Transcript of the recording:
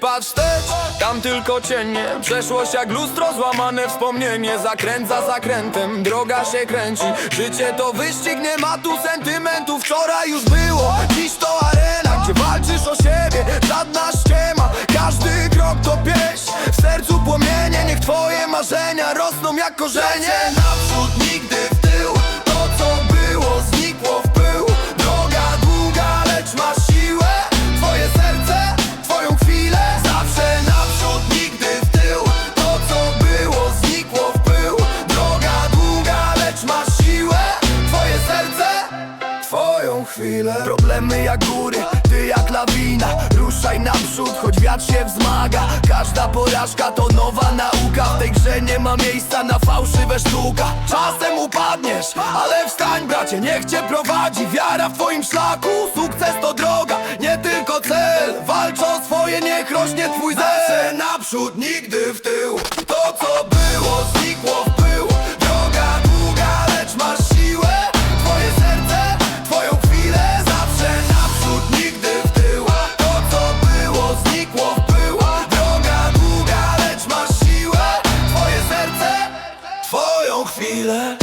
patrz wstecz, tam tylko cienie. Przeszłość jak lustro, złamane wspomnienie. Zakręca zakrętem, droga się kręci. Życie to wyścig, nie ma tu sentymentu Wczoraj już było, dziś to arena Gdzie walczysz o siebie, żadna ściema Każdy krok to pieśń, w sercu płomienie Niech twoje marzenia rosną jak korzenie. Naprzód, nigdy chwilę. Problemy jak góry, ty jak lawina. Ruszaj naprzód, choć wiatr się wzmaga. Każda porażka to nowa nauka. W tej grze nie ma miejsca na fałszywe sztuka. Czasem upadniesz, ale wstań bracie Niech cię prowadzi wiara w twoim szlaku. Sukces to droga, nie tylko cel. Walcz o swoje, niech rośnie twój zel. Naprzód, nigdy w tył Bauchfehler.